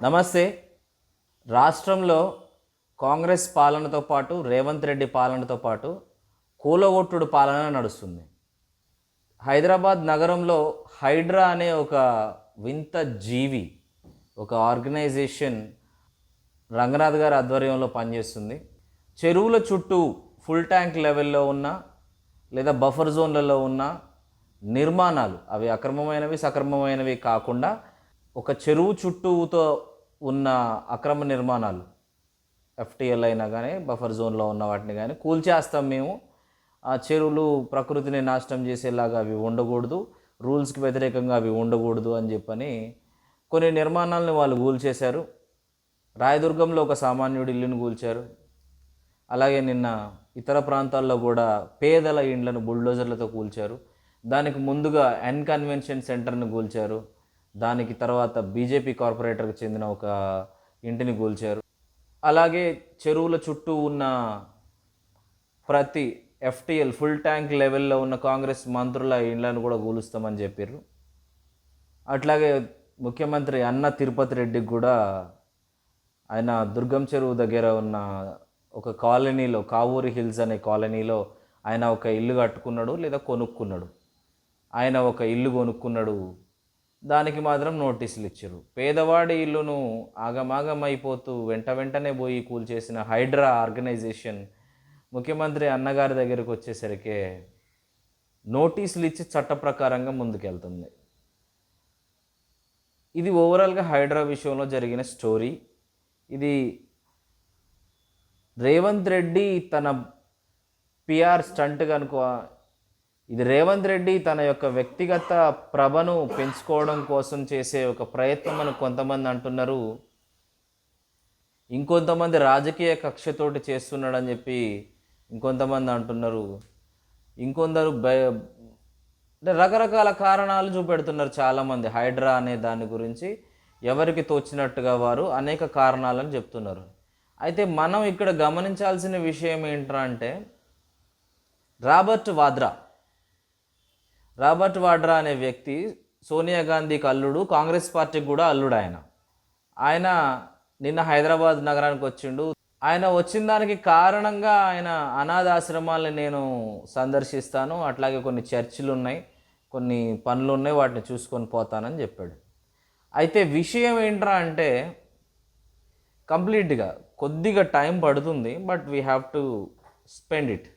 నమస్తే. రాష్ట్రంలో కాంగ్రెస్ పాలనతో పాటు రేవంత్ రెడ్డి పాలనతో పాటు కూలగొట్టుడు పాలన నడుస్తుంది. హైదరాబాద్ నగరంలో హైడ్రా అనే ఒక వింత జీవి ఒక ఆర్గనైజేషన్ రంగనాథ్ గారి ఆధ్వర్యంలో పనిచేస్తుంది. చెరువుల చుట్టూ ఫుల్ ట్యాంక్ లెవెల్లో ఉన్న లేదా బఫర్ జోన్లలో ఉన్న నిర్మాణాలు అవి అక్రమమైనవి సక్రమమైనవి కాకుండా ఒక చెరువు చుట్టూతో ఉన్న అక్రమ నిర్మాణాలు ఎఫ్టీఎల్ అయినా కానీ బఫర్ జోన్లో ఉన్న వాటిని కానీ కూల్చేస్తాం మేము. ఆ చెరువులు ప్రకృతిని నాశనం చేసేలాగా అవి ఉండకూడదు రూల్స్కి వ్యతిరేకంగా అవి ఉండకూడదు అని చెప్పని కొన్ని నిర్మాణాలను వాళ్ళు కూల్చేశారు. రాయదుర్గంలో ఒక సామాన్యుడి ఇల్లును కూల్చారు. అలాగే నిన్న ఇతర ప్రాంతాల్లో కూడా పేదల ఇండ్లను బుల్డోజర్లతో కూల్చారు. దానికి ముందుగా ఎన్ కన్వెన్షన్ సెంటర్ను కూల్చారు. దానికి తర్వాత బీజేపీ కార్పొరేటర్కి చెందిన ఒక ఇంటిని కూల్చారు అలాగే చెరువుల చుట్టూ ఉన్న ప్రతి ఎఫ్టీఎల్ ఫుల్ ట్యాంక్ లెవెల్లో ఉన్న కాంగ్రెస్ మంత్రుల ఇండ్లను కూడా కూలుస్తామని చెప్పారు అట్లాగే ముఖ్యమంత్రి అన్న తిరుపతి రెడ్డికి కూడా ఆయన దుర్గం చెరువు దగ్గర ఉన్న ఒక కాలనీలో కావూరి హిల్స్ అనే కాలనీలో ఆయన ఒక ఇల్లు కట్టుకున్నాడు లేదా కొనుక్కున్నాడు. ఆయన ఒక ఇల్లు కొనుక్కున్నాడు దానికి మాత్రం నోటీసులు ఇచ్చారు పేదవాడి ఇల్లును ఆగమాగం అయిపోతూ వెంట వెంటనే పోయి కూల్చేసిన హైడ్రా ఆర్గనైజేషన్ ముఖ్యమంత్రి అన్నగారి దగ్గరికి వచ్చేసరికి నోటీసులు ఇచ్చి చట్ట ప్రకారంగా ముందుకెళ్తుంది. ఇది ఓవరాల్గా హైడ్రా విషయంలో జరిగిన స్టోరీ. ఇది రేవంత్ రెడ్డి తన పిఆర్ స్టంట్ కనుక ఇది రేవంత్ రెడ్డి తన యొక్క వ్యక్తిగత ప్రభను పెంచుకోవడం కోసం చేసే ఒక ప్రయత్నం అని కొంతమంది అంటున్నారు. ఇంకొంతమంది రాజకీయ కక్షతోటి చేస్తున్నాడని చెప్పి ఇంకొంతమంది అంటున్నారు. ఇంకొందరు అంటే రకరకాల కారణాలు చూపెడుతున్నారు చాలామంది. హైడ్రా అనే దాని గురించి ఎవరికి తోచినట్టుగా వారు అనేక కారణాలను చెప్తున్నారు. అయితే మనం ఇక్కడ గమనించాల్సిన విషయం ఏంటంటే రాబర్ట్ వాద్రా రాబర్ట్ వాడ్రా అనే వ్యక్తి సోనియా గాంధీకి అల్లుడు కాంగ్రెస్ పార్టీకి కూడా అల్లుడు ఆయన. ఆయన నిన్న హైదరాబాద్ నగరానికి వచ్చిండు. ఆయన వచ్చిన దానికి కారణంగా ఆయన అనాథాశ్రమాలను నేను సందర్శిస్తాను. అట్లాగే కొన్ని చర్చిలు ఉన్నాయి కొన్ని పనులు ఉన్నాయి వాటిని చూసుకొని పోతానని చెప్పాడు. అయితే విషయం ఏంట్రా అంటే కంప్లీట్గా కొద్దిగా టైం పడుతుంది but we have to spend it.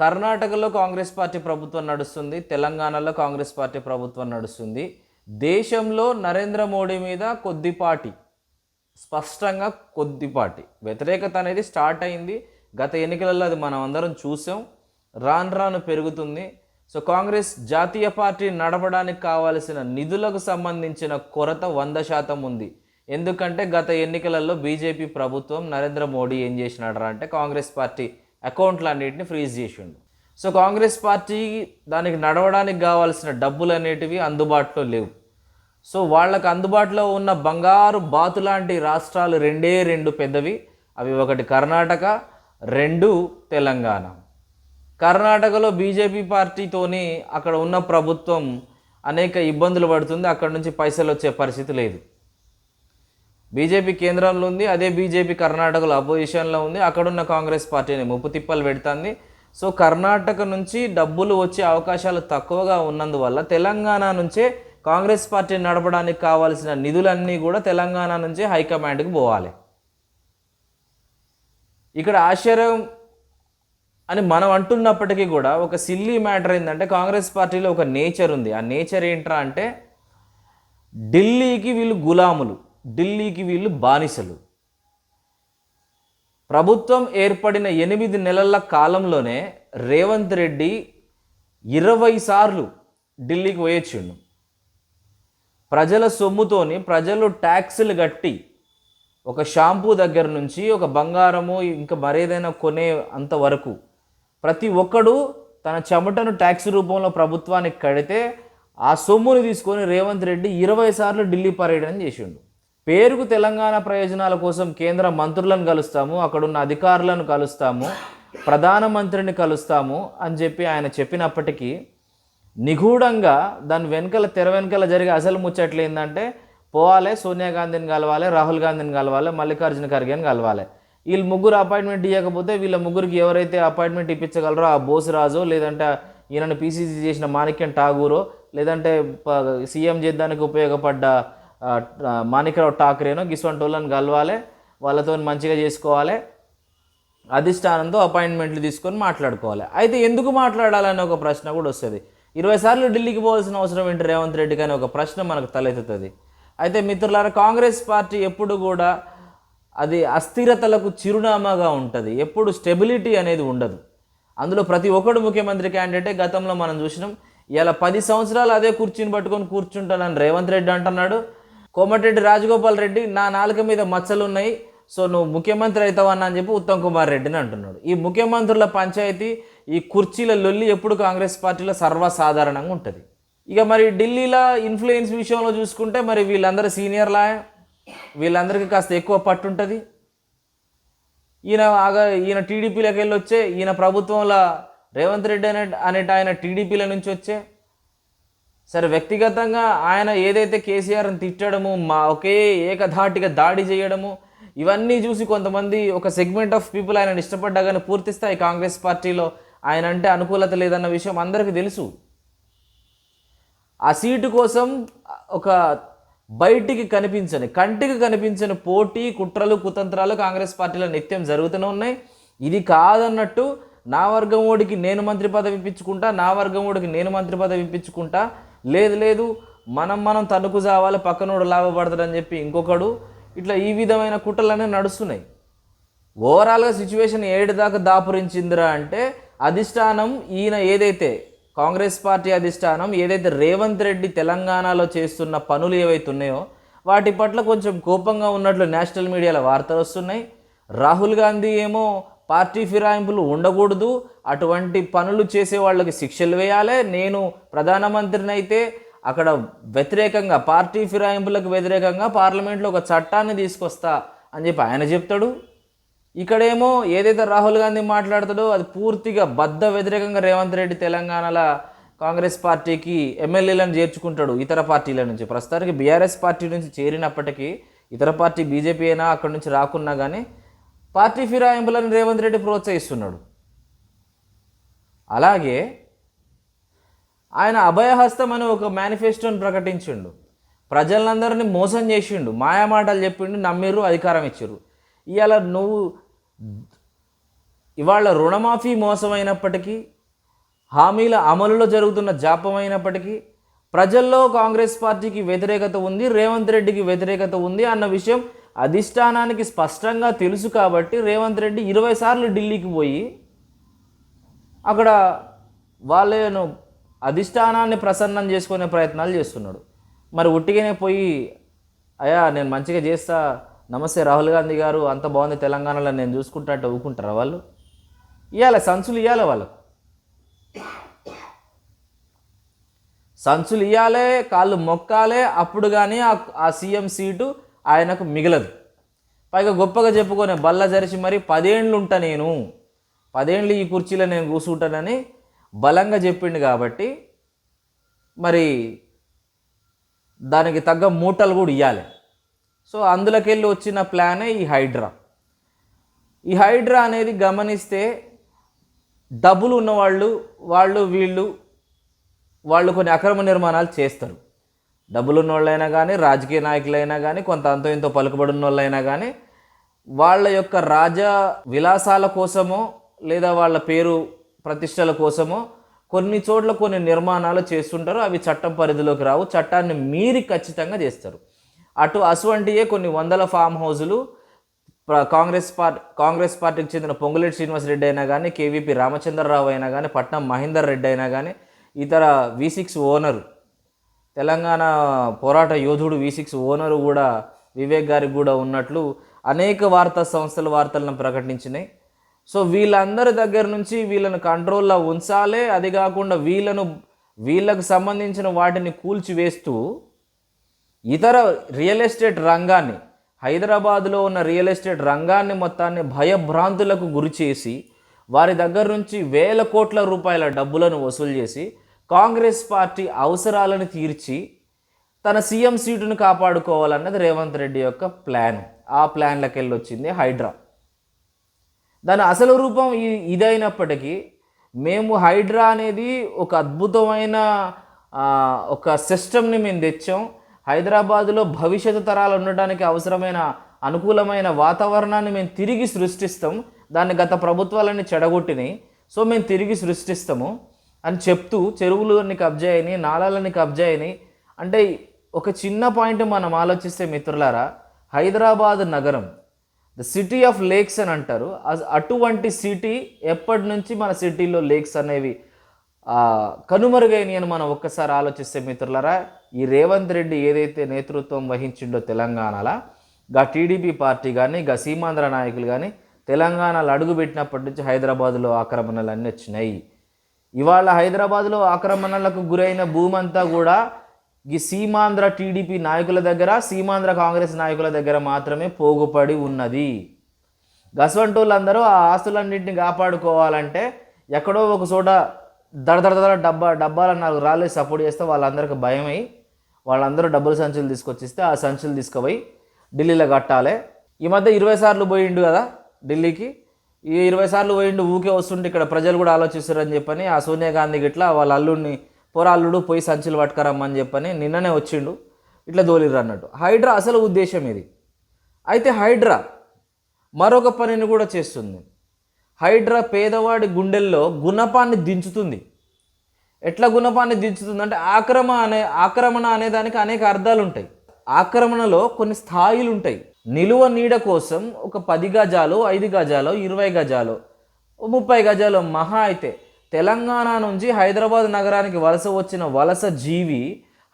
కర్ణాటకలో కాంగ్రెస్ పార్టీ ప్రభుత్వం నడుస్తుంది తెలంగాణలో కాంగ్రెస్ పార్టీ ప్రభుత్వం నడుస్తుంది. దేశంలో నరేంద్ర మోడీ మీద కొద్దిపాటి స్పష్టంగా కొద్దిపాటి వ్యతిరేకత అనేది స్టార్ట్ అయింది. గత ఎన్నికలలో అది మనం అందరం చూసాం. రాను రాను పెరుగుతుంది. సో కాంగ్రెస్ జాతీయ పార్టీ నడపడానికి కావాల్సిన నిధులకు సంబంధించిన కొరత వంద శాతం ఉంది. ఎందుకంటే గత ఎన్నికలలో బీజేపీ ప్రభుత్వం నరేంద్ర మోడీ ఏం చేసినాడరా అంటే కాంగ్రెస్ పార్టీ అకౌంట్లన్నిటిని ఫ్రీజ్ చేసిండు. సో కాంగ్రెస్ పార్టీ దానికి నడవడానికి కావాల్సిన డబ్బులు అనేటివి అందుబాటులో లేవు. సో వాళ్ళకు అందుబాటులో ఉన్న బంగారు బాతు లాంటి రాష్ట్రాలు రెండే రెండు పెద్దవి. అవి ఒకటి కర్ణాటక రెండు తెలంగాణ. కర్ణాటకలో బీజేపీ పార్టీతోని అక్కడ ఉన్న ప్రభుత్వం అనేక ఇబ్బందులు పడుతుంది. అక్కడ నుంచి పైసలు వచ్చే పరిస్థితి లేదు. బీజేపీ కేంద్రంలో ఉంది అదే బీజేపీ కర్ణాటకలో అపోజిషన్లో ఉంది అక్కడున్న కాంగ్రెస్ పార్టీని ముప్పు తిప్పలు పెడుతుంది. సో కర్ణాటక నుంచి డబ్బులు వచ్చే అవకాశాలు తక్కువగా ఉన్నందువల్ల తెలంగాణ నుంచే కాంగ్రెస్ పార్టీ నడపడానికి కావాల్సిన నిధులన్నీ కూడా తెలంగాణ నుంచే హైకమాండ్కి పోవాలి. ఇక్కడ ఆశ్చర్యం అని మనం అంటున్నప్పటికీ కూడా ఒక సిల్లీ మ్యాటర్ ఏంటంటే కాంగ్రెస్ పార్టీలో ఒక నేచర్ ఉంది. ఆ నేచర్ ఏంట్రా అంటే ఢిల్లీకి వీళ్ళు గులాములు. ఢిల్లీకి వీళ్ళు బానిసలు. ప్రభుత్వం ఏర్పడిన ఎనిమిది నెలల కాలంలోనే రేవంత్ రెడ్డి ఇరవై సార్లు ఢిల్లీకి పోయొచ్చిండు. ప్రజల సొమ్ముతోని ప్రజలు ట్యాక్సులు కట్టి ఒక షాంపూ దగ్గర నుంచి ఒక బంగారము ఇంకా మరేదైనా కొనే అంతవరకు ప్రతి ఒక్కడు తన చెమటను ట్యాక్స్ రూపంలో ప్రభుత్వానికి కడితే ఆ సొమ్ముని తీసుకొని రేవంత్ రెడ్డి ఇరవై సార్లు ఢిల్లీ పర్యటన చేసిండు. పేరుకు తెలంగాణ ప్రయోజనాల కోసం కేంద్ర మంత్రులను కలుస్తాము అక్కడున్న అధికారులను కలుస్తాము ప్రధానమంత్రిని కలుస్తాము అని చెప్పి ఆయన చెప్పినప్పటికీ నిగూఢంగా దాని వెనకల తెర వెనకల జరిగే అసలు ముచ్చట్లు ఏంటంటే పోవాలి సోనియా గాంధీని కలవాలి రాహుల్ గాంధీని కలవాలి మల్లికార్జున ఖర్గేని కలవాలి. వీళ్ళు ముగ్గురు అపాయింట్మెంట్ ఇవ్వకపోతే వీళ్ళ ముగ్గురికి ఎవరైతే అపాయింట్మెంట్ ఇప్పించగలరో ఆ బోసురాజు లేదంటే ఈయనను పీసీసీ చేసిన మాణిక్యం ఠాగూరో లేదంటే సీఎం చేద్దానికి ఉపయోగపడ్డ మాణికరావు ఠాకరేనో గిస్వంటోళ్ళని కలవాలి వాళ్ళతో మంచిగా చేసుకోవాలి అధిష్టానంతో అపాయింట్మెంట్లు తీసుకొని మాట్లాడుకోవాలి. అయితే ఎందుకు మాట్లాడాలని ఒక ప్రశ్న కూడా వస్తుంది. ఇరవై సార్లు ఢిల్లీకి పోవాల్సిన అవసరం ఏంటి రేవంత్ రెడ్డికి అని ఒక ప్రశ్న మనకు తలెత్తుతుంది. అయితే మిత్రులారా కాంగ్రెస్ పార్టీ ఎప్పుడు కూడా అది అస్థిరతలకు చిరునామాగా ఉంటుంది. ఎప్పుడు స్టెబిలిటీ అనేది ఉండదు. అందులో ప్రతి ఒక్కడు ముఖ్యమంత్రి క్యాండిడేటే గతంలో మనం చూసినాం. ఇలా పది సంవత్సరాలు అదే కుర్చీని పట్టుకొని కూర్చుంటానని రేవంత్ రెడ్డి అంటున్నాడు. కోమటిరెడ్డి రాజగోపాల్ రెడ్డి నా నాలుక మీద మచ్చలు ఉన్నాయి సో నువ్వు ముఖ్యమంత్రి అవుతావన్నా అని చెప్పి ఉత్తమ్ కుమార్ రెడ్డిని అంటున్నాడు. ఈ ముఖ్యమంత్రుల పంచాయతీ ఈ కుర్చీల లొల్లి ఎప్పుడు కాంగ్రెస్ పార్టీలో సర్వసాధారణంగా ఉంటుంది. ఇక మరి ఢిల్లీలో ఇన్ఫ్లుయెన్స్ విషయంలో చూసుకుంటే మరి వీళ్ళందరూ సీనియర్లా వీళ్ళందరికీ కాస్త ఎక్కువ పట్టు ఉంటుంది ఈయన ఆగా ఈయన టీడీపీలోకి వెళ్ళి వచ్చే ఈయన ప్రభుత్వంలో రేవంత్ రెడ్డి అనే అనేట ఆయన టీడీపీల నుంచి వచ్చే సరే వ్యక్తిగతంగా ఆయన ఏదైతే కేసీఆర్ని తిట్టడము మా ఒకే ఏకధాటిగా దాడి చేయడము ఇవన్నీ చూసి కొంతమంది ఒక సెగ్మెంట్ ఆఫ్ పీపుల్ ఆయన ఇష్టపడ్డా కానీ పూర్తిస్తాయి కాంగ్రెస్ పార్టీలో ఆయన అంటే అనుకూలత లేదన్న విషయం అందరికీ తెలుసు. ఆ సీటు కోసం ఒక బయటికి కనిపించని కంటికి కనిపించని పోటీ కుట్రలు కుతంత్రాలు కాంగ్రెస్ పార్టీలో నిత్యం జరుగుతూనే ఉన్నాయి. ఇది కాదన్నట్టు నా వర్గం ఓడికి నేను మంత్రి పదవి ఇప్పించుకుంటా నా వర్గం ఓడికి నేను మంత్రి పదవి ఇప్పించుకుంటా లేదు లేదు మనం మనం తణుకు జావాలి పక్కనోడు లాభపడతాడని చెప్పి ఇంకొకడు ఇట్లా ఈ విధమైన కుటలనే నడుస్తున్నాయి. ఓవరాల్గా సిచ్యువేషన్ ఏడు దాకా దాపురించిందిరా అంటే అధిష్టానం ఈయన ఏదైతే కాంగ్రెస్ పార్టీ అధిష్టానం ఏదైతే రేవంత్ రెడ్డి తెలంగాణలో చేస్తున్న పనులు ఏవైతే ఉన్నాయో వాటి పట్ల కొంచెం కోపంగా ఉన్నట్లు నేషనల్ మీడియాలో వార్తలు వస్తున్నాయి. రాహుల్ గాంధీ ఏమో పార్టీ ఫిరాయింపులు ఉండకూడదు. అటువంటి పనులు చేసే వాళ్ళకి శిక్షలు వేయాలి. నేను ప్రధానమంత్రిని అయితే అక్కడ వ్యతిరేకంగా పార్టీ ఫిరాయింపులకు వ్యతిరేకంగా పార్లమెంట్లో ఒక చట్టాన్ని తీసుకొస్తా అని చెప్పి ఆయన చెప్తాడు. ఇక్కడేమో ఏదైతే రాహుల్ గాంధీ మాట్లాడతాడో అది పూర్తిగా బద్ద వ్యతిరేకంగా రేవంత్ రెడ్డి తెలంగాణలో కాంగ్రెస్ పార్టీకి ఎమ్మెల్యేలను చేర్చుకుంటాడు ఇతర పార్టీల నుంచి. ప్రస్తుతానికి బీఆర్ఎస్ పార్టీ నుంచి చేరినప్పటికీ ఇతర పార్టీ బీజేపీ అయినా అక్కడి నుంచి రాకున్నా కానీ పార్టీ ఫిరాయింపులను రేవంత్ రెడ్డి ప్రోత్సహిస్తున్నాడు. అలాగే ఆయన అభయహస్తం అని ఒక మేనిఫెస్టోని ప్రకటించిండు. ప్రజలందరినీ మోసం చేసిండు. మాయామాటలు చెప్పిండు నమ్మిర్రు అధికారం ఇచ్చిర్రు. ఇవాళ నువ్వు ఇవాళ రుణమాఫీ మోసమైనప్పటికీ హామీల అమలులో జరుగుతున్న జాపమైనప్పటికీ ప్రజల్లో కాంగ్రెస్ పార్టీకి వ్యతిరేకత ఉంది రేవంత్ రెడ్డికి వ్యతిరేకత ఉంది అన్న విషయం అధిష్టానానికి స్పష్టంగా తెలుసు కాబట్టి రేవంత్ రెడ్డి ఇరవై సార్లు ఢిల్లీకి పోయి అక్కడ వాళ్ళను అధిష్టానాన్ని ప్రసన్నం చేసుకునే ప్రయత్నాలు చేస్తున్నాడు. మరి ఉట్టిగానే పోయి అయ్యా నేను మంచిగా చేస్తా. నమస్తే రాహుల్ గాంధీ గారు అంత బాగుంది తెలంగాణలో నేను చూసుకుంటా అంటే వాళ్ళు? ఇవ్వాలి సంచులు ఇవ్వాలి వాళ్ళకు. సంచులు ఇవ్వాలే కాళ్ళు మొక్కాలే అప్పుడు కానీ ఆ ఆ సీఎం సీటు ఆయనకు మిగలదు. పైగా గొప్పగా చెప్పుకొని బల్ల జరిచి మరి పదేండ్లు ఉంటా నేను. పదేండ్లు ఈ కుర్చీలో నేను కూర్చుంటానని బలంగా చెప్పిండు కాబట్టి మరి దానికి తగ్గ మూటలు కూడా ఇవ్వాలి సో అందులోకెళ్ళి వచ్చిన ప్లానే ఈ హైడ్రా. ఈ హైడ్రా అనేది గమనిస్తే డబ్బులు ఉన్నవాళ్ళు వాళ్ళు వీళ్ళు వాళ్ళు కొన్ని అక్రమ నిర్మాణాలు చేస్తారు. డబ్బులు ఉన్నోళ్ళైనా కానీ రాజకీయ నాయకులైనా కానీ కొంత అంతో ఇంతో పలుకుబడిన వాళ్ళైనా కానీ వాళ్ళ యొక్క రాజ విలాసాల కోసమో లేదా వాళ్ళ పేరు ప్రతిష్టల కోసమో కొన్ని చోట్ల కొన్ని నిర్మాణాలు చేస్తుంటారు. అవి చట్టం పరిధిలోకి రావు. చట్టాన్ని మీరి ఖచ్చితంగా చేస్తారు. అటు అటువంటియే కొన్ని వందల ఫామ్ హౌజులు కాంగ్రెస్ పార్టీ కాంగ్రెస్ పార్టీకి చెందిన పొంగులేటి శ్రీనివాస్ రెడ్డి అయినా కానీ కేవీపీ రామచంద్రరావు అయినా కానీ పట్నం మహేందర్ రెడ్డి అయినా కానీ ఇతర వి సిక్స్ ఓనరు తెలంగాణ పోరాట యోధుడు వి సిక్స్ ఓనరు కూడా వివేక్ గారికి కూడా ఉన్నట్లు అనేక వార్తా సంస్థలు వార్తలను ప్రకటించినాయి. సో వీళ్ళందరి దగ్గర నుంచి వీళ్ళను కంట్రోల్లో ఉంచాలే అది కాకుండా వీళ్ళను వీళ్ళకు సంబంధించిన వాటిని కూల్చివేస్తూ ఇతర రియల్ ఎస్టేట్ రంగాన్ని హైదరాబాద్లో ఉన్న రియల్ ఎస్టేట్ రంగాన్ని మొత్తాన్ని భయభ్రాంతులకు గురిచేసి వారి దగ్గర నుంచి వేల కోట్ల రూపాయల డబ్బులను వసూలు చేసి కాంగ్రెస్ పార్టీ అవసరాలను తీర్చి తన సీఎం సీటును కాపాడుకోవాలన్నది రేవంత్ రెడ్డి యొక్క ప్లాన్. ఆ ప్లాన్లకు వెళ్ళి వచ్చింది హైడ్రా. దాని అసలు రూపం ఇదైనప్పటికీ మేము హైడ్రా అనేది ఒక అద్భుతమైన ఒక సిస్టమ్ని మేము తెచ్చాం. హైదరాబాదులో భవిష్యత్తు తరాలు ఉండడానికి అవసరమైన అనుకూలమైన వాతావరణాన్ని మేము తిరిగి సృష్టిస్తాం. దాన్ని గత ప్రభుత్వాలన్నీ చెడగొట్టినాయి. సో మేము తిరిగి సృష్టిస్తాము. అని చెప్తూ చెరువులన్నీ కబ్జా అయినాయి నాళాలని కబ్జా అయినాయి అంటే ఒక చిన్న పాయింట్ మనం ఆలోచిస్తే మిత్రులారా హైదరాబాద్ నగరం ద సిటీ ఆఫ్ లేక్స్ అని అంటారు. అస్- అటువంటి సిటీ ఎప్పటి నుంచి మన సిటీలో లేక్స్ అనేవి కనుమరుగైనవి అని మనం ఒక్కసారి ఆలోచిస్తే మిత్రులారా ఈ రేవంత్ రెడ్డి ఏదైతే నేతృత్వం వహించిండో తెలంగాణలో గా టీడీపీ పార్టీ కానీ గా సీమాంధ్ర నాయకులు కానీ తెలంగాణలో అడుగుపెట్టినప్పటి నుంచి హైదరాబాద్లో ఆక్రమణలు అన్నీ వచ్చినాయి. ఇవాళ హైదరాబాద్లో ఆక్రమణలకు గురైన భూమంతా కూడా ఈ సీమాంధ్ర టీడీపీ నాయకుల దగ్గర సీమాంధ్ర కాంగ్రెస్ నాయకుల దగ్గర మాత్రమే పోగుపడి ఉన్నది. గసవంటోళ్ళందరూ ఆ ఆస్తులన్నింటినీ కాపాడుకోవాలంటే ఎక్కడో ఒక చోట దడ దడ డబ్బా డబ్బాల నాలుగు రాళ్ళు సపోర్ట్ చేస్తే వాళ్ళందరికీ భయమై వాళ్ళందరూ డబ్బుల సంచులు తీసుకొచ్చిస్తే ఆ సంచులు తీసుకుపోయి ఢిల్లీలో కట్టాలి. ఈ మధ్య ఇరవై సార్లు పోయిండు కదా ఢిల్లీకి. ఈ ఇరవై సార్లు పోయిండు ఊకే వస్తుంటే ఇక్కడ ప్రజలు కూడా ఆలోచిస్తారని చెప్పని ఆ సోనియా గాంధీ గిట్లా వాళ్ళ అల్లుడిని పోరాల్లుడు పోయి సంచులు పట్టుకరమ్మని చెప్పని నిన్ననే వచ్చిండు ఇట్లా దోలిర్రు అన్నట్టు. హైడ్రా అసలు ఉద్దేశం ఇది. అయితే హైడ్రా మరొక పనిని కూడా చేస్తుంది. హైడ్రా పేదవాడి గుండెల్లో గుణపాన్ని దించుతుంది. ఎట్లా గుణపాన్ని దించుతుంది అంటే ఆక్రమ అనే ఆక్రమణ అనే దానికి అనేక అర్థాలు ఉంటాయి ఆక్రమణలో కొన్ని స్థాయిలు ఉంటాయి నిలువ నీడ కోసం ఒక పది గజాలు ఐదు గజాలు ఇరవై గజాలు ముప్పై గజాలు మహా అయితే తెలంగాణ నుంచి హైదరాబాద్ నగరానికి వలస వచ్చిన వలస జీవి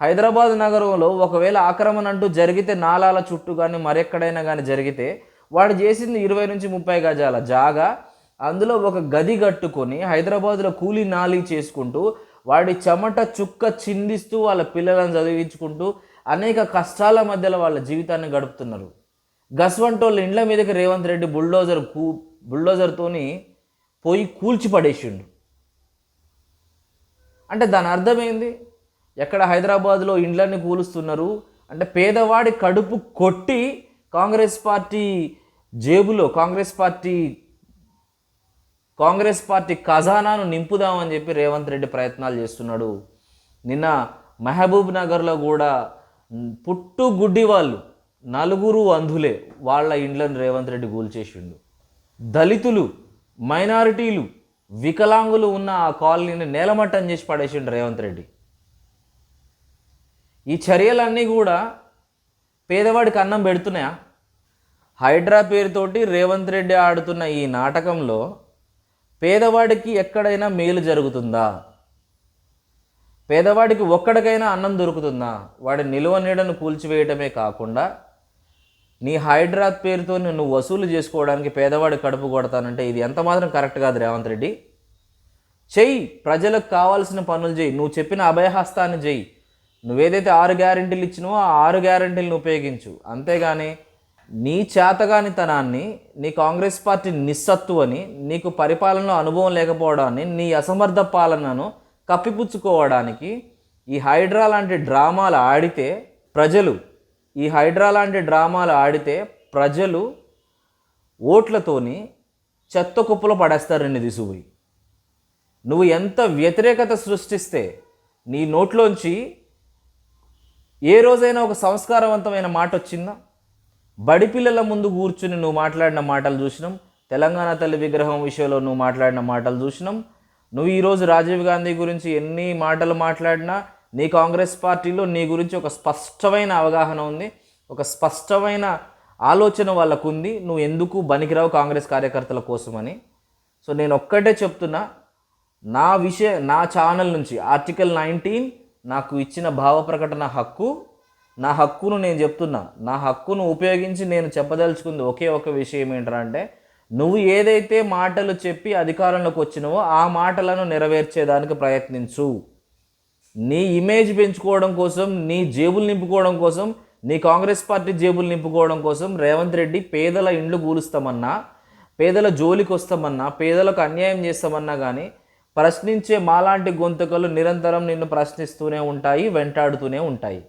హైదరాబాద్ నగరంలో ఒకవేళ ఆక్రమణ అంటూ జరిగితే నాలాల చుట్టూ కానీ మరెక్కడైనా కానీ జరిగితే వాడు చేసింది ఇరవై నుంచి ముప్పై గజాల జాగా. అందులో ఒక గది కట్టుకొని హైదరాబాద్లో కూలీ నాలి చేసుకుంటూ వాడి చెమట చుక్క చిందిస్తూ వాళ్ళ పిల్లలను చదివించుకుంటూ అనేక కష్టాల మధ్యలో వాళ్ళ జీవితాన్ని గడుపుతున్నారు. గస్వంటోళ్ళ ఇండ్ల మీదకి రేవంత్ రెడ్డి బుల్డోజర్ కూ బుల్డోజర్తోని పోయి కూల్చి పడేసిండు అంటే దాని అర్థం ఏంది ఎక్కడ హైదరాబాద్లో ఇండ్లన్నీ కూలుస్తున్నారు? అంటే పేదవాడి కడుపు కొట్టి కాంగ్రెస్ పార్టీ జేబులో కాంగ్రెస్ పార్టీ కాంగ్రెస్ పార్టీ ఖజానాను నింపుదామని చెప్పి రేవంత్ రెడ్డి ప్రయత్నాలు చేస్తున్నాడు. నిన్న మహబూబ్ నగర్లో కూడా పుట్టు గుడ్డి వాళ్ళు నలుగురు అంధులే వాళ్ళ ఇండ్లను రేవంత్ రెడ్డి గోల్చేసిండు దళితులు మైనారిటీలు వికలాంగులు ఉన్న ఆ కాలనీని నేలమట్టం చేసి పడేసిండు రేవంత్ రెడ్డి. ఈ చర్యలన్నీ కూడా పేదవాడికి అన్నం పెడుతున్నాయా? హైడ్రా పేరుతోటి రేవంత్ రెడ్డి ఆడుతున్న ఈ నాటకంలో పేదవాడికి ఎక్కడైనా మేలు జరుగుతుందా? పేదవాడికి ఒక్కడికైనా అన్నం దొరుకుతుందా? వాడి నిలువ నీడను కూల్చివేయటమే కాకుండా నీ హైడ్రా పేరుతో నువ్వు వసూలు చేసుకోవడానికి పేదవాడి కడుపు కొడతానంటే ఇది ఎంత మాత్రం కరెక్ట్ కాదు రేవంత్ రెడ్డి. చెయ్యి ప్రజలకు కావాల్సిన పనులు చేయి నువ్వు చెప్పిన అభయహస్తాన్ని చెయ్యి. నువ్వేదైతే ఆరు గ్యారెంటీలు ఇచ్చినవో ఆ ఆరు గ్యారెంటీలను ఉపయోగించు. అంతేగాని నీ చేతగానితనాన్ని నీ కాంగ్రెస్ పార్టీ నిస్సత్తువని నీకు పరిపాలనలో అనుభవం లేకపోవడాన్ని నీ అసమర్థ పాలనను కప్పిపుచ్చుకోవడానికి ఈ హైడ్రా లాంటి డ్రామాలు ఆడితే ప్రజలు ఈ హైడ్రా లాంటి డ్రామాలు ఆడితే ప్రజలు ఓట్లతోని చెత్త కుప్పలో పడేస్తారండి నిన్ను తీసుకుపోయి నువ్వు ఎంత వ్యతిరేకత సృష్టిస్తే నీ నోట్లోంచి ఏ రోజైనా ఒక సంస్కారవంతమైన మాట వచ్చిందా? బడి పిల్లల ముందు కూర్చుని నువ్వు మాట్లాడిన మాటలు చూసినాం. తెలంగాణ తల్లి విగ్రహం విషయంలో నువ్వు మాట్లాడిన మాటలు చూసినాం. నువ్వు ఈరోజు రాజీవ్ గాంధీ గురించి ఎన్ని మాటలు మాట్లాడినా నీ కాంగ్రెస్ పార్టీలో నీ గురించి ఒక స్పష్టమైన అవగాహన ఉంది ఒక స్పష్టమైన ఆలోచన వాళ్ళకు ఉంది నువ్వు ఎందుకు బనికిరావు కాంగ్రెస్ కార్యకర్తల కోసమని. సో నేను ఒక్కటే చెప్తున్నా నా విషయ నా ఛానల్ నుంచి ఆర్టికల్ నైన్టీన్ నాకు ఇచ్చిన భావ ప్రకటన హక్కు నా హక్కును నేను చెప్తున్నా నా హక్కును ఉపయోగించి నేను చెప్పదలుచుకుంది ఒకే ఒక విషయం ఏంటంటే నువ్వు ఏదైతే మాటలు చెప్పి అధికారంలోకి వచ్చినవో ఆ మాటలను నెరవేర్చేదానికి ప్రయత్నించు. నీ ఇమేజ్ పెంచుకోవడం కోసం నీ జేబులు నింపుకోవడం కోసం నీ కాంగ్రెస్ పార్టీ జేబులు నింపుకోవడం కోసం రేవంత్ రెడ్డి పేదల ఇండ్లు కూలుస్తామన్నా పేదల జోలికి వస్తామన్నా పేదలకు అన్యాయం చేస్తామన్నా కానీ ప్రశ్నించే మాలాంటి గొంతుకలు నిరంతరం నిన్ను ప్రశ్నిస్తూనే ఉంటాయి వెంటాడుతూనే ఉంటాయి.